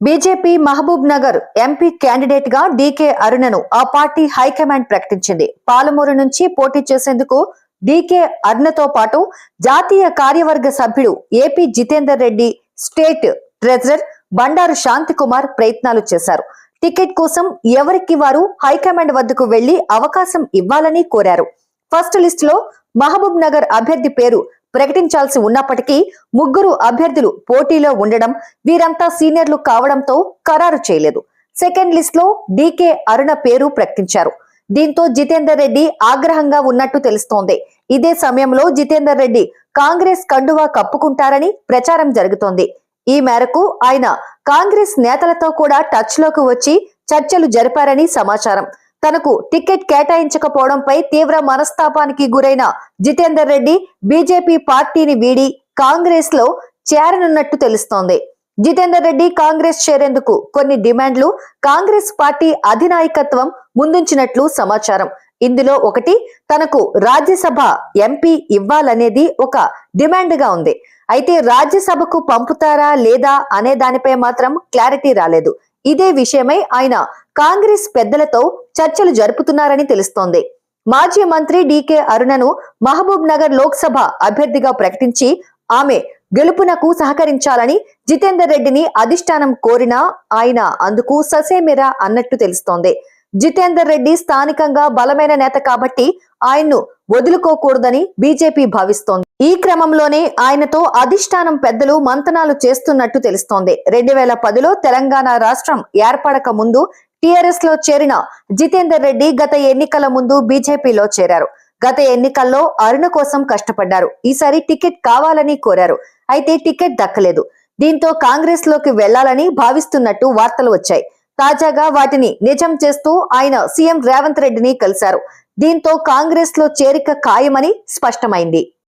BJP Mahabub Nagar MP క్యాండిడేట్గా D K అరుణను ఆ పార్టీ హైకమాండ్ ప్రకటించింది. పాలమూరు నుంచి పోటీ చేసేందుకు డీకే అరుణతో పాటు జాతీయ కార్యవర్గ సభ్యుడు AP Jithender Reddy state treasurer Bandaru Shanti Kumar ప్రయత్నాలు చేశారు. టికెట్ కోసం ఎవరికి వారు హైకమాండ్ వద్దకు వెళ్ళి అవకాశం ఇవ్వాలని కోరారు. ఫస్ట్ లిస్ట్లో మహబూబ్ నగర్ అభ్యర్థి పేరు ప్రకటించాల్సి ఉన్నప్పటికీ ముగ్గురు అభ్యర్థులు పోటీలో ఉండడం వీరంతా సీనియర్లు కావడంతో ఖరారు చేయలేదు. సెకండ్ లిస్ట్లో డీకే అరుణ పేరు ప్రకటించారు. దీంతో జితేందర్ రెడ్డి ఆగ్రహంగా ఉన్నట్టు తెలుస్తోంది. ఇదే సమయంలో జితేందర్ రెడ్డి కాంగ్రెస్ కండువా కప్పుకుంటారని ప్రచారం జరుగుతోంది. ఈ మేరకు ఆయన కాంగ్రెస్ నేతలతో కూడా టచ్లోకి వచ్చి చర్చలు జరిపారని సమాచారం. తనకు టికెట్ కేటాయించకపోవడంపై తీవ్ర మనస్తాపానికి గురైన జితేందర్ రెడ్డి బీజేపీ పార్టీని వీడి కాంగ్రెస్లో చేరనున్నట్టు తెలుస్తోంది. జితేందర్ రెడ్డి కాంగ్రెస్ చేరేందుకు కొన్ని డిమాండ్లు కాంగ్రెస్ పార్టీ అధినాయకత్వం ముందుంచినట్లు సమాచారం. ఇందులో ఒకటి తనకు రాజ్యసభ ఎంపీ ఇవ్వాలనేది ఒక డిమాండ్గా ఉంది. అయితే రాజ్యసభకు పంపుతారా లేదా అనే దానిపై మాత్రం క్లారిటీ రాలేదు. ఇదే విషయమై ఆయన కాంగ్రెస్ పెద్దలతో చర్చలు జరుపుతున్నారని తెలుస్తోంది. మాజీ మంత్రి డీకే అరుణను మహబూబ్ నగర్ లోక్సభ అభ్యర్థిగా ప్రకటించి ఆమె గెలుపునకు సహకరించాలని జితేందర్ రెడ్డిని అధిష్టానం కోరినా ఆయన అందుకు ససేమిరా అన్నట్టు తెలుస్తోంది. జితేందర్ రెడ్డి స్థానికంగా బలమైన నేత కాబట్టి ఆయన్ను వదులుకోకూడదని బీజేపీ భావిస్తోంది. ఈ క్రమంలోనే ఆయనతో అధిష్టానం పెద్దలు మంతనాలు చేస్తున్నట్టు తెలుస్తోంది. రెండు వేల పదిలో తెలంగాణ రాష్ట్రం ఏర్పడక ముందు టిఆర్ఎస్లో చేరిన జితేందర్ రెడ్డి గత ఎన్నికల ముందు బీజేపీలో చేరారు. గత ఎన్నికల్లో అరుణ కోసం కష్టపడ్డారు. ఈసారి టికెట్ కావాలని కోరారు. అయితే టికెట్ దక్కలేదు. దీంతో కాంగ్రెస్లోకి వెళ్ళాలని భావిస్తున్నట్టు వార్తలు వచ్చాయి. తాజాగా వాటిని నిజం చేస్తూ ఆయన సీఎం రేవంత్ రెడ్డిని కలిశారు. దీంతో కాంగ్రెస్లో చేరిక ఖాయమని స్పష్టమైంది.